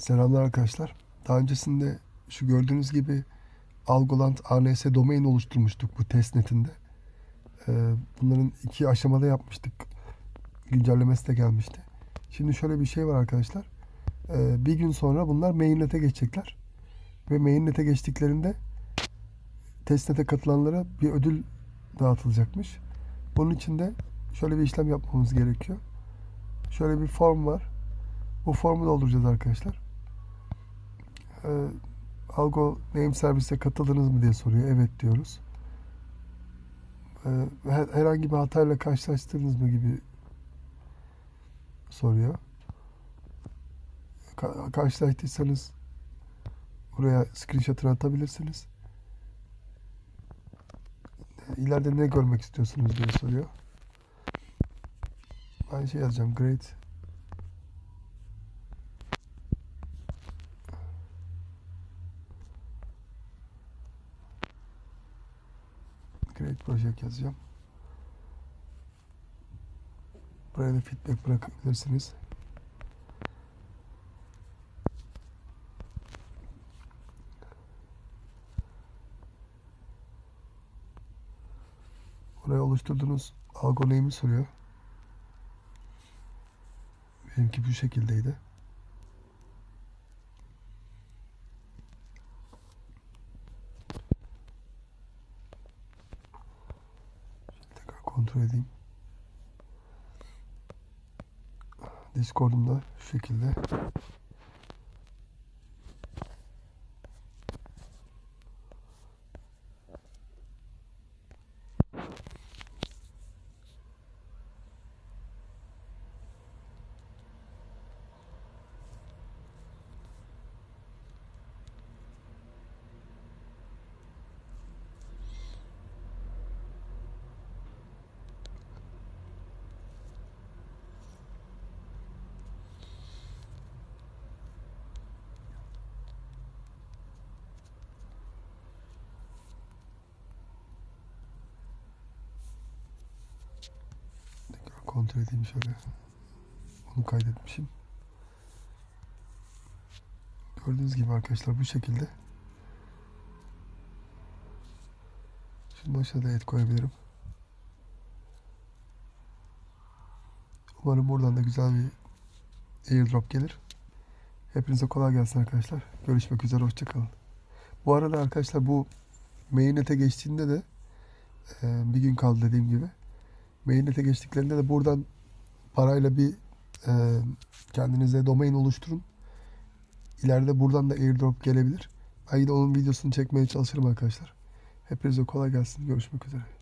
Selamlar arkadaşlar. Daha öncesinde şu gördüğünüz gibi Algoland ANS domain oluşturmuştuk bu testnetinde. Ee, bunların iki aşamada yapmıştık. Güncellemesi de gelmişti. Şimdi şöyle bir şey var arkadaşlar. Ee, bir gün sonra bunlar mainnet'e geçecekler. Ve mainnet'e geçtiklerinde testnet'e katılanlara bir ödül dağıtılacakmış. Bunun için de şöyle bir işlem yapmamız gerekiyor. Şöyle bir form var. Bu formu dolduracağız arkadaşlar. Ee, Algo Name Service'e katıldınız mı diye soruyor. Evet diyoruz. Ee, her- herhangi bir hatayla karşılaştınız mı gibi soruyor. Ka- karşılaştıysanız buraya screenshot'ını atabilirsiniz. İleride ne görmek istiyorsunuz diye soruyor. Ben şey yazacağım. Great Create Project yazacağım. Buraya da feedback bırakabilirsiniz. Buraya oluşturduğunuz algo soruyor. Benimki bu şekildeydi. Kontrol edeyim. Discord'umda şu şekilde. Kontrol edeyim şöyle. Onu kaydetmişim. Gördüğünüz gibi arkadaşlar bu şekilde. Şimdi başa da et koyabilirim. Umarım buradan da güzel bir airdrop gelir. Hepinize kolay gelsin arkadaşlar. Görüşmek üzere. Hoşçakalın. Bu arada arkadaşlar bu mainnet'e geçtiğinde de bir gün kaldı dediğim gibi. Mainnet'e geçtiklerinde de buradan parayla bir e, kendinize domain oluşturun. İleride buradan da airdrop gelebilir. Ben yine onun videosunu çekmeye çalışırım arkadaşlar. Hepinize kolay gelsin. Görüşmek üzere.